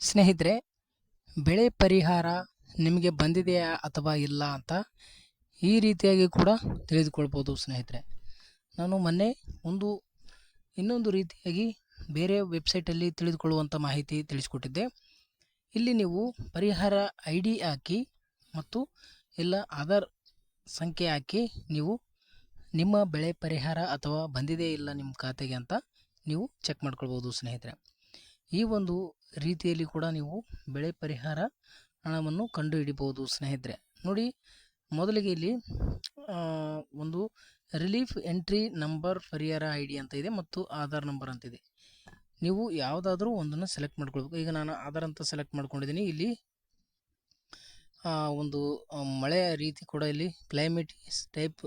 ಸ್ನೇಹಿತರೆ, ಬೆಳೆ ಪರಿಹಾರ ನಿಮಗೆ ಬಂದಿದೆಯಾ ಅಥವಾ ಇಲ್ಲ ಅಂತ ಈ ರೀತಿಯಾಗಿ ಕೂಡ ತಿಳಿದುಕೊಳ್ಬೋದು ಸ್ನೇಹಿತರೆ. ನಾನು ಮೊನ್ನೆ ಒಂದು, ಇನ್ನೊಂದು ರೀತಿಯಾಗಿ ಬೇರೆ ವೆಬ್ಸೈಟಲ್ಲಿ ತಿಳಿದುಕೊಳ್ಳುವಂಥ ಮಾಹಿತಿ ತಿಳಿಸ್ಕೊಟ್ಟಿದ್ದೆ. ಇಲ್ಲಿ ನೀವು ಪರಿಹಾರ ಐ ಡಿ ಹಾಕಿ ಮತ್ತು ಇಲ್ಲ ಆಧಾರ್ ಸಂಖ್ಯೆ ಹಾಕಿ ನೀವು ನಿಮ್ಮ ಬೆಳೆ ಪರಿಹಾರ ಅಥವಾ ಬಂದಿದೆ ಇಲ್ಲ ನಿಮ್ಮ ಖಾತೆಗೆ ಅಂತ ನೀವು ಚೆಕ್ ಮಾಡ್ಕೊಳ್ಬೋದು ಸ್ನೇಹಿತರೆ. ಈ ಒಂದು ರೀತಿಯಲ್ಲಿ ಕೂಡ ನೀವು ಬೆಳೆ ಪರಿಹಾರ ಹಣವನ್ನು ಕಂಡು ಹಿಡಿಬೋದು ಸ್ನೇಹಿತರೆ. ನೋಡಿ, ಮೊದಲಿಗೆ ಇಲ್ಲಿ ಒಂದು ರಿಲೀಫ್ ಎಂಟ್ರಿ ನಂಬರ್ ಪರಿಹಾರ ಐ ಡಿ ಅಂತ ಇದೆ ಮತ್ತು ಆಧಾರ್ ನಂಬರ್ ಅಂತಿದೆ ನೀವು ಯಾವುದಾದ್ರೂ ಒಂದನ್ನು ಸೆಲೆಕ್ಟ್ ಮಾಡ್ಕೊಳ್ಬೇಕು. ಈಗ ನಾನು ಆಧಾರ್ ಅಂತ ಸೆಲೆಕ್ಟ್ ಮಾಡ್ಕೊಂಡಿದ್ದೀನಿ. ಇಲ್ಲಿ ಒಂದು ಮಳೆಯ ರೀತಿ ಕೂಡ ಇಲ್ಲಿ ಕ್ಲೈಮೇಟ್ ಟೈಪ್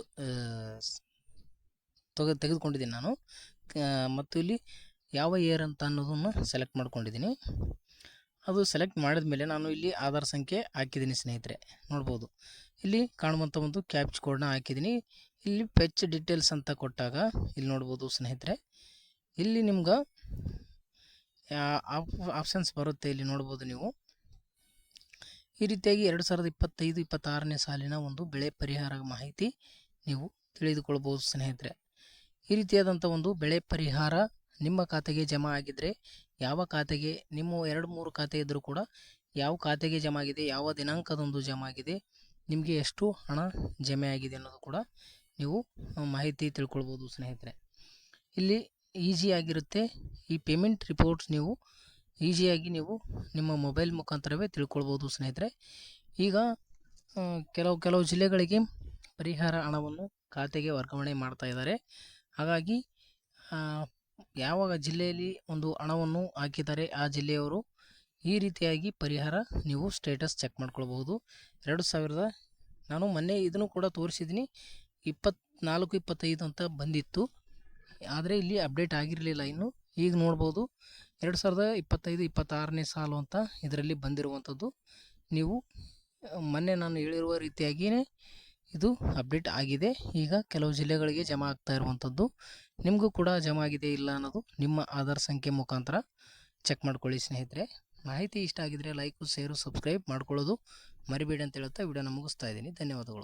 ತೆಗೆ ತೆಗೆದುಕೊಂಡಿದ್ದೀನಿ ನಾನು. ಮತ್ತು ಇಲ್ಲಿ ಯಾವ ಇಯರ್ ಅಂತ ಅನ್ನೋದನ್ನು ಸೆಲೆಕ್ಟ್ ಮಾಡ್ಕೊಂಡಿದ್ದೀನಿ ಅದು ಸೆಲೆಕ್ಟ್ ಮಾಡಿದ ಮೇಲೆ ನಾನು ಇಲ್ಲಿ ಆಧಾರ್ ಸಂಖ್ಯೆ ಹಾಕಿದ್ದೀನಿ ಸ್ನೇಹಿತರೆ, ನೋಡ್ಬೋದು. ಇಲ್ಲಿ ಕಾಣುವಂಥ ಒಂದು ಕ್ಯಾಪ್ಚ್ ಕೋಡ್ನ ಹಾಕಿದ್ದೀನಿ ಇಲ್ಲಿ ಪೆಚ್ ಡೀಟೇಲ್ಸ್ ಅಂತ ಕೊಟ್ಟಾಗ ಇಲ್ಲಿ ನೋಡ್ಬೋದು ಸ್ನೇಹಿತರೆ. ಇಲ್ಲಿ ನಿಮ್ಗೆ ಆಪ್ಷನ್ಸ್ ಬರುತ್ತೆ ಇಲ್ಲಿ ನೋಡ್ಬೋದು ನೀವು. ಈ ರೀತಿಯಾಗಿ ಎರಡು ಸಾವಿರದ ಇಪ್ಪತ್ತೈದು, ಇಪ್ಪತ್ತಾರನೇ ಸಾಲಿನ ಒಂದು ಬೆಳೆ ಪರಿಹಾರ ಮಾಹಿತಿ ನೀವು ತಿಳಿದುಕೊಳ್ಬೋದು ಸ್ನೇಹಿತರೆ. ಈ ರೀತಿಯಾದಂಥ ಒಂದು ಬೆಳೆ ಪರಿಹಾರ ನಿಮ್ಮ ಖಾತೆಗೆ ಜಮಾ ಆಗಿದ್ದರೆ ಯಾವ ಖಾತೆಗೆ, ನಿಮ್ಮ ಎರಡು ಮೂರು ಖಾತೆ ಇದ್ದರೂ ಕೂಡ ಯಾವ ಖಾತೆಗೆ ಜಮಾ ಆಗಿದೆ, ಯಾವ ದಿನಾಂಕದಂದು ಜಮಾ ಆಗಿದೆ, ನಿಮಗೆ ಎಷ್ಟು ಹಣ ಜಮೆ ಆಗಿದೆ ಅನ್ನೋದು ಕೂಡ ನೀವು ಮಾಹಿತಿ ತಿಳ್ಕೊಳ್ಬೋದು ಸ್ನೇಹಿತರೆ. ಇಲ್ಲಿ ಈಸಿ ಆಗಿರುತ್ತೆ. ಈ ಪೇಮೆಂಟ್ ರಿಪೋರ್ಟ್ಸ್ ನೀವು ಈಸಿಯಾಗಿ ನೀವು ನಿಮ್ಮ ಮೊಬೈಲ್ ಮುಖಾಂತರವೇ ತಿಳ್ಕೊಳ್ಬೋದು ಸ್ನೇಹಿತರೆ. ಈಗ ಕೆಲವು ಕೆಲವು ಜಿಲ್ಲೆಗಳಿಗೆ ಪರಿಹಾರ ಹಣವನ್ನು ಖಾತೆಗೆ ವರ್ಗಾವಣೆ ಮಾಡ್ತಾ ಇದ್ದಾರೆ. ಹಾಗಾಗಿ ಯಾವ ಜಿಲ್ಲೆಯಲ್ಲಿ ಒಂದು ಹಣವನ್ನು ಹಾಕಿದ್ದಾರೆ ಆ ಜಿಲ್ಲೆಯವರು ಈ ರೀತಿಯಾಗಿ ಪರಿಹಾರ ನೀವು ಸ್ಟೇಟಸ್ ಚೆಕ್ ಮಾಡ್ಕೊಳ್ಬಹುದು. ಎರಡು ಸಾವಿರದ ನಾನು ಮೊನ್ನೆ ಇದನ್ನು ಕೂಡ ತೋರಿಸಿದ್ದೀನಿ. ಇಪ್ಪತ್ನಾಲ್ಕು, ಇಪ್ಪತ್ತೈದು ಅಂತ ಬಂದಿತ್ತು. ಆದರೆ ಇಲ್ಲಿ ಅಪ್ಡೇಟ್ ಆಗಿರಲಿಲ್ಲ ಇನ್ನು. ಈಗ ನೋಡ್ಬೋದು, ಎರಡು ಸಾವಿರದ ಇಪ್ಪತ್ತೈದು, ಇಪ್ಪತ್ತಾರನೇ ಸಾಲು ಅಂತ ಇದರಲ್ಲಿ ಬಂದಿರುವಂಥದ್ದು. ನೀವು, ಮೊನ್ನೆ ನಾನು ಹೇಳಿರುವ ರೀತಿಯಾಗಿಯೇ ಇದು ಅಪ್ಡೇಟ್ ಆಗಿದೆ. ಈಗ ಕೆಲವು ಜಿಲ್ಲೆಗಳಿಗೆ ಜಮಾ ಆಗ್ತಾ ಇರುವಂಥದ್ದು ನಿಮಗೂ ಕೂಡ ಜಮಾ ಆಗಿದೆ ಇಲ್ಲ ಅನ್ನೋದು ನಿಮ್ಮ ಆಧಾರ್ ಸಂಖ್ಯೆ ಮುಖಾಂತರ ಚೆಕ್ ಮಾಡ್ಕೊಳ್ಳಿ ಸ್ನೇಹಿತರೆ. ಮಾಹಿತಿ ಇಷ್ಟ ಆಗಿದ್ರೆ ಲೈಕು, ಶೇರು, ಸಬ್ಸ್ಕ್ರೈಬ್ ಮಾಡ್ಕೊಳ್ಳೋದು ಮರಿಬೇಡಿ ಅಂತ ಹೇಳ್ತಾ ವಿಡಿಯೋನ ಮುಗಿಸ್ತಾ ಇದ್ದೀನಿ. ಧನ್ಯವಾದಗಳು.